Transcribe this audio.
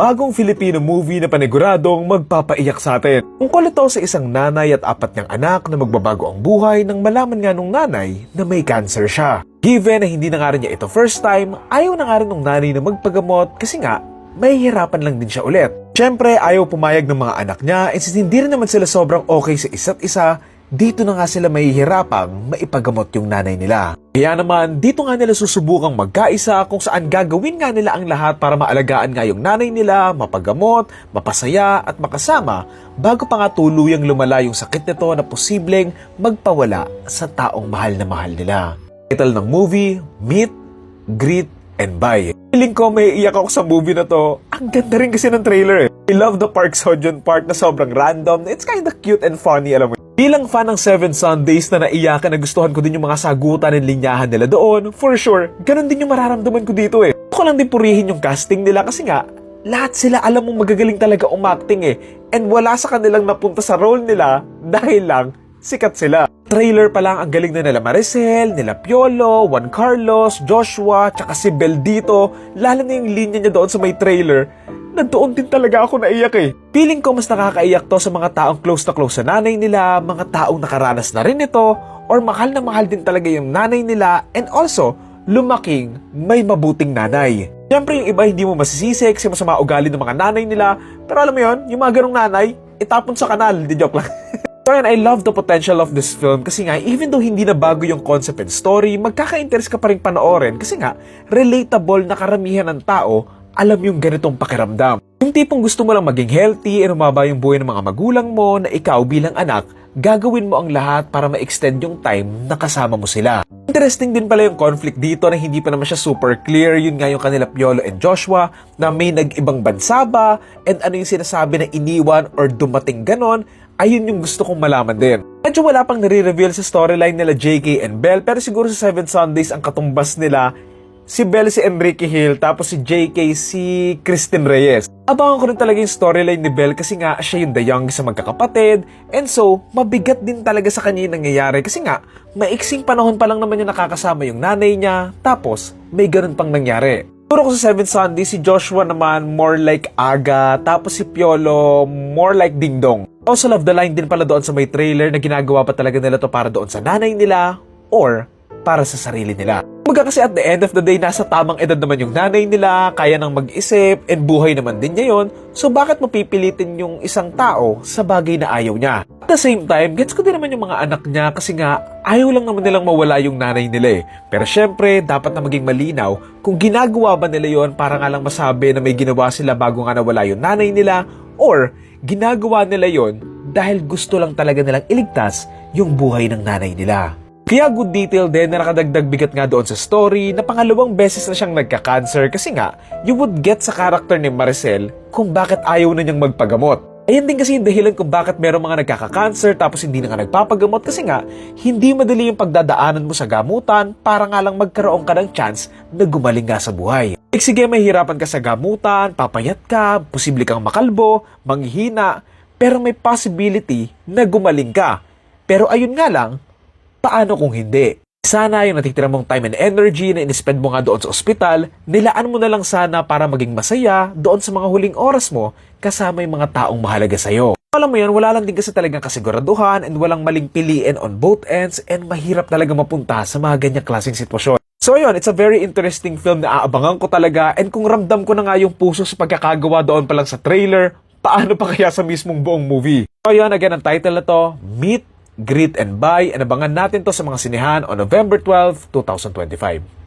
bagong Filipino movie na paniguradong magpapaiyak sa atin. Tungkol ito sa isang nanay at apat niyang anak na magbabago ang buhay nang malaman nga nung nanay na may cancer siya. Given na hindi na nga rin niya ito first time, ayaw na nga rin nung nanay na magpagamot kasi nga, may hirapan lang din siya ulit. Siyempre, ayaw pumayag ng mga anak niya and since hindi rin naman sila sobrang okay sa isa't isa, dito na nga sila mahihirapang maipagamot yung nanay nila. Kaya naman, dito nga nila susubukang magkaisa kung saan gagawin nga nila ang lahat para maalagaan nga yung nanay nila, mapagamot, mapasaya at makasama bago pa nga tuluyang lumala yung sakit nito na posibleng magpawala sa taong mahal na mahal nila. Title ng movie, Meet, Greet, and Buy. Feeling ko may iyak ako sa movie na to. Ang ganda rin kasi ng trailer eh. I love the Park Seo-joon part na sobrang random. It's kinda cute and funny, alam mo. Bilang fan ng Seven Sundays na naiyakan na gustuhan ko din yung mga sagutan and linyahan nila doon, for sure, ganun din yung mararamdaman ko dito eh. Ko lang din purihin yung casting nila kasi nga, lahat sila alam mong magagaling talaga umacting eh. And wala sa kanilang napunta sa role nila dahil lang sikat sila. Trailer pa lang ang galing na nila Maricel, nila Piolo, Juan Carlos, Joshua, tsaka si Bel dito. Lalo na yung linya niya doon sa may trailer na din talaga ako naiyak eh. Feeling ko mas nakakaiyak to sa mga taong close na close sa nanay nila, mga taong nakaranas na rin ito, or mahal na mahal din talaga yung nanay nila, and also, lumaking may mabuting nanay. Siyempre yung iba hindi mo masisisi kasi masama ugali ng mga nanay nila, pero alam mo yon yung mga ganong nanay, itapon sa kanal, di joke lang. So yan, I love the potential of this film kasi nga, even though hindi na bago yung concept and story, magkaka-interest ka pa rin panoorin kasi nga, relatable na karamihan ng tao alam yung ganitong pakiramdam. Yung tipong gusto mo lang maging healthy and umaba yung buhay ng mga magulang mo na ikaw bilang anak, gagawin mo ang lahat para ma-extend yung time na kasama mo sila. Interesting din pala yung conflict dito na hindi pa naman siya super clear. Yun nga yung kanila Piolo and Joshua na may nag-ibang bansa ba and ano yung sinasabi na iniwan or dumating ganon ayun yung gusto kong malaman din. Medyo wala pang nare-reveal sa storyline nila JK and Bell pero siguro sa Seven Sundays ang katumbas nila si Bell si Enrique Hill tapos si JK si Kristen Reyes. Abangan ko rin talaga yung storyline ni Bell kasi nga siya yung the youngest sa magkakapatid and so mabigat din talaga sa kanya yung nangyayari kasi nga maiksing panahon pa lang naman yung nakakasama yung nanay niya tapos may ganun pang nangyari. Puro ko sa Seven Sundays, si Joshua naman more like Aga, tapos si Piolo more like Ding Dong. Also love the line din pala doon sa may trailer na ginagawa pa talaga nila to para doon sa nanay nila or para sa sarili nila. Kumbaga kasi at the end of the day, nasa tamang edad naman yung nanay nila, kaya nang mag-isip, and buhay naman din niya yon. So bakit mo pipilitin yung isang tao sa bagay na ayaw niya? At the same time, gets ko din naman yung mga anak niya kasi nga, ayaw lang naman nilang mawala yung nanay nila eh. Pero syempre, dapat na maging malinaw kung ginagawa ba nila yon para nga lang masabi na may ginawa sila bago nga nawala yung nanay nila or ginagawa nila yon dahil gusto lang talaga nilang iligtas yung buhay ng nanay nila. Kaya good detail din na nakadagdag bigat nga doon sa story na pangalawang beses na siyang nagka-cancer kasi nga, you would get sa karakter ni Maricel kung bakit ayaw na niyang magpagamot. Ayan din kasi yung dahilan kung bakit meron mga nagkaka-cancer tapos hindi na nga nagpapagamot kasi nga, hindi madali yung pagdadaanan mo sa gamutan para nga lang magkaroon ka ng chance na gumaling nga sa buhay. Like sige, mahihirapan ka sa gamutan, papayat ka, posible kang makalbo, manghihina, pero may possibility na gumaling ka. Pero ayun nga lang, paano kung hindi? Sana yung natitira mong time and energy na inispend mo nga doon sa ospital, nilaan mo na lang sana para maging masaya doon sa mga huling oras mo kasama yung mga taong mahalaga sa'yo. Alam mo yan, wala lang din kasi talagang kasiguraduhan and walang maling piliin on both ends and mahirap talaga mapunta sa mga ganyang klaseng sitwasyon. So yun, it's a very interesting film na aabangan ko talaga and kung ramdam ko na nga yung puso sa pagkakagawa doon pa lang sa trailer, paano pa kaya sa mismong buong movie? So yun, again, ang title na to, Meet Greet and Buy and abangan natin to sa mga sinehan on November 12, 2025.